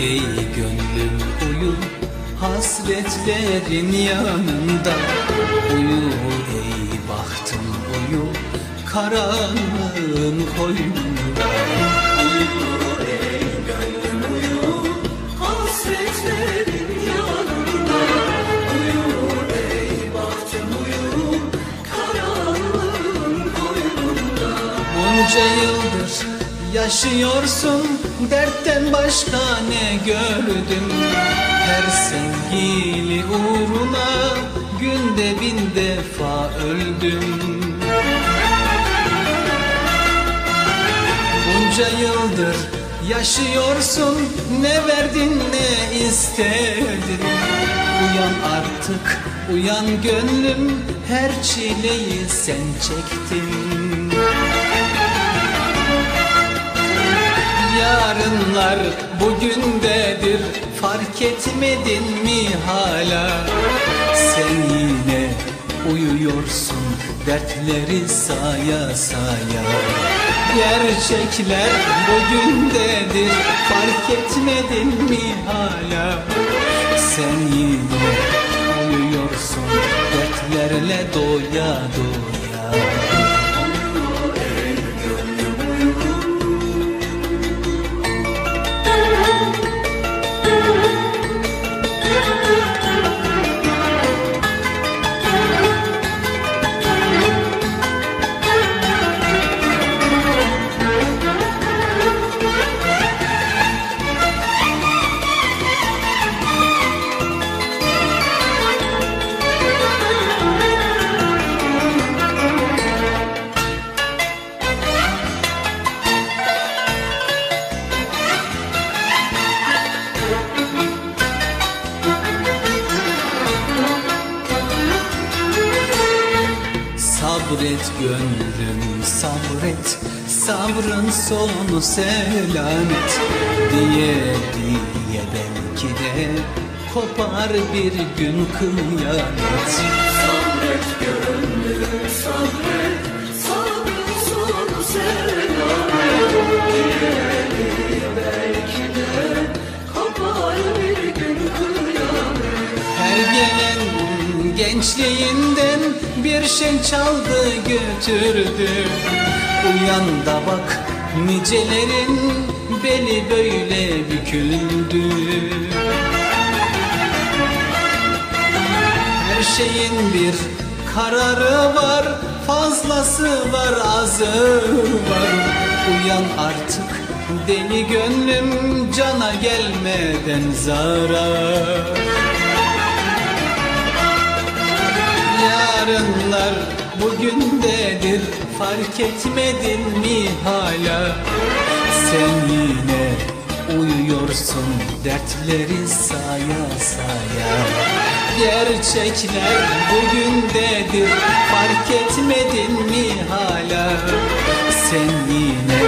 ey gönlüm uyu Hasretlerin yanında Uyu. Ey bahtım uyu Karanlığın koynunda Uyu. Ey gönlüm uyu Hasretlerin yanında Uyu. Ey bahtım uyu Karanlığın koynunda Bunca yıldır yaşıyorsun? Dertten başka ne gördüm Her sevgili uğruna günde bin defa öldüm. Bunca yıldır yaşıyorsun ne verdin ne istedin Uyan artık uyan gönlüm her çileyi sen çektin Yarınlar bugündedir fark etmedin mi hala? Sen yine uyuyorsun dertleri saya saya. Gerçekler bugündedir fark etmedin mi hala? Sen yine uyuyorsun dertlerle doya doya Sabret gönlüm sabret. Sabrın sonu selamet. Diye diye belki de Kopar bir gün kıyamet. Sabret gönlüm sabret. Sabrın sonu selamet. Diyelim belki de Kopar bir gün kıyamet. Her gelen gençliğinden bir şey çaldı götürdü. Uyan da bak nicelerin beli böyle büküldü. Her şeyin bir kararı var Fazlası var azı var. Uyan artık deli gönlüm Cana gelmeden zarar yarınlar bugün dedir. Fark etmedin mi hala? Sen yine uyuyorsun dertleri saya saya. Gerçekler bugün dedir. Fark etmedin mi hala? Sen yine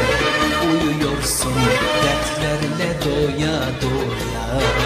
uyuyorsun dertlerle doya doya.